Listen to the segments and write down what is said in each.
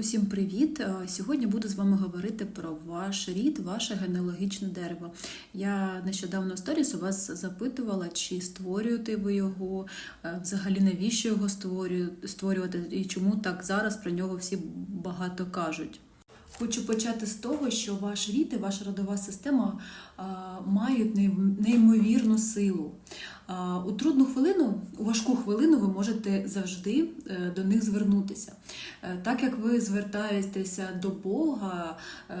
Усім привіт! Е, Сьогодні буду з вами говорити про ваш рід, ваше генеалогічне дерево. Я нещодавно в сторіс у вас запитувала, чи створюєте ви його, е, взагалі навіщо його створю- створювати і чому так зараз про нього всі багато кажуть. Хочу почати з того, що ваш рід і ваша родова система мають неймовірну силу. У трудну хвилину, у важку хвилину ви можете завжди е, до них звернутися. Е, Так як ви звертаєтеся до Бога, е,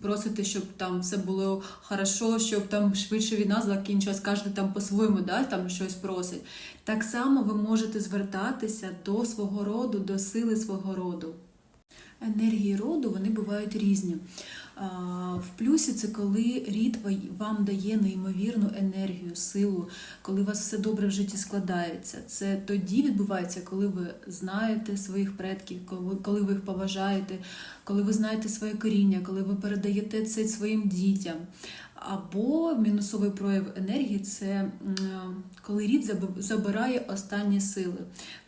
просите, щоб там все було хорошо, щоб там швидше війна закінчилась, кожен там по-своєму да, там щось просить. Так само ви можете звертатися до свого роду, до сили свого роду. Енергії роду вони бувають різні. В плюсі це коли рід вам дає неймовірну енергію, силу, коли у вас все добре в житті складається. Це тоді відбувається, коли ви знаєте своїх предків, коли, ви їх поважаєте, коли ви знаєте своє коріння, коли ви передаєте це своїм дітям. Або мінусовий прояв енергії це коли рід забирає останні сили,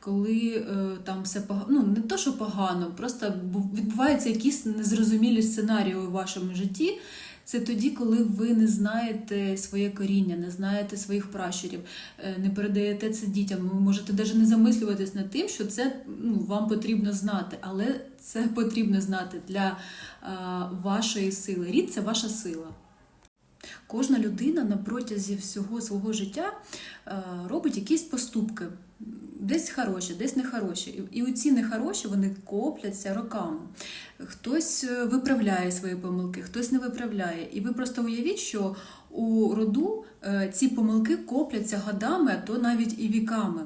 коли е, там все погано, ну не то, що погано, просто бу- відбуваються якісь незрозумілі сценарії у вашому житті. Це тоді, коли ви не знаєте своє коріння, не знаєте своїх пращурів, е, не передаєте це дітям. Ви можете навіть не замислюватись над тим, що це ну, вам потрібно знати, але це потрібно знати для е, вашої сили. Рід це ваша сила. Кожна людина на протязі всього свого життя е, робить якісь поступки. Десь хороші, десь нехороші. І- оці нехороші вони копляться роками. Хтось е, виправляє свої помилки, хтось не виправляє. І ви просто уявіть, що у роду е, ці помилки копляться годами, а то навіть і віками.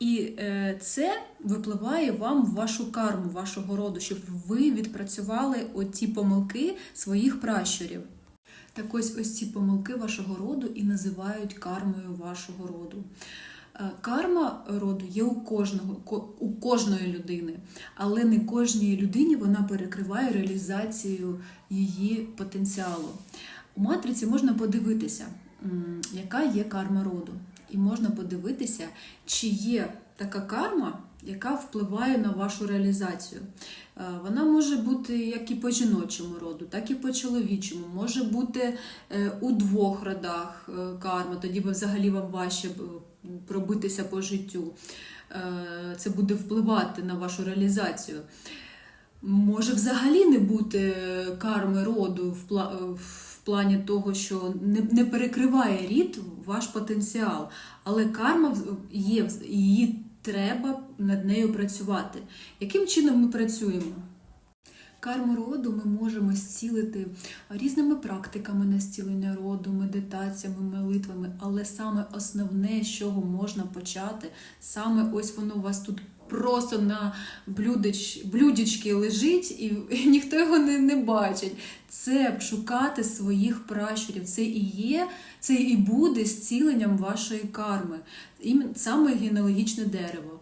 І це випливає вам в вашу карму, вашого роду, щоб ви відпрацювали оці помилки своїх пращурів. Так ось ось ці помилки вашого роду і називають кармою вашого роду. Е, Карма роду є у кожного у кожної людини, але не кожній людині вона перекриває реалізацію її потенціалу. У матриці можна подивитися, яка є карма роду, і можна подивитися, чи є така карма, яка впливає на вашу реалізацію. Е, Вона може бути як і по жіночому роду, так і по чоловічому. Може бути е, у двох родах е, карма, тоді ви взагалі вам важче пробитися по життю. Це буде впливати на вашу реалізацію. Може взагалі не бути карми роду в, плані того, що не, перекриває рід ваш потенціал, але карма є, її треба над нею працювати. Яким чином ми працюємо? Карму роду ми можемо зцілити різними практиками на зцілення роду, медитаціями, молитвами, але саме основне, з чого можна почати, саме ось воно у вас тут просто на блюдеч, блюдечки лежить, і, і ніхто його не, не бачить. Це шукати своїх пращурів. Це і є, це і буде зціленням вашої карми. Саме генеалогічне дерево.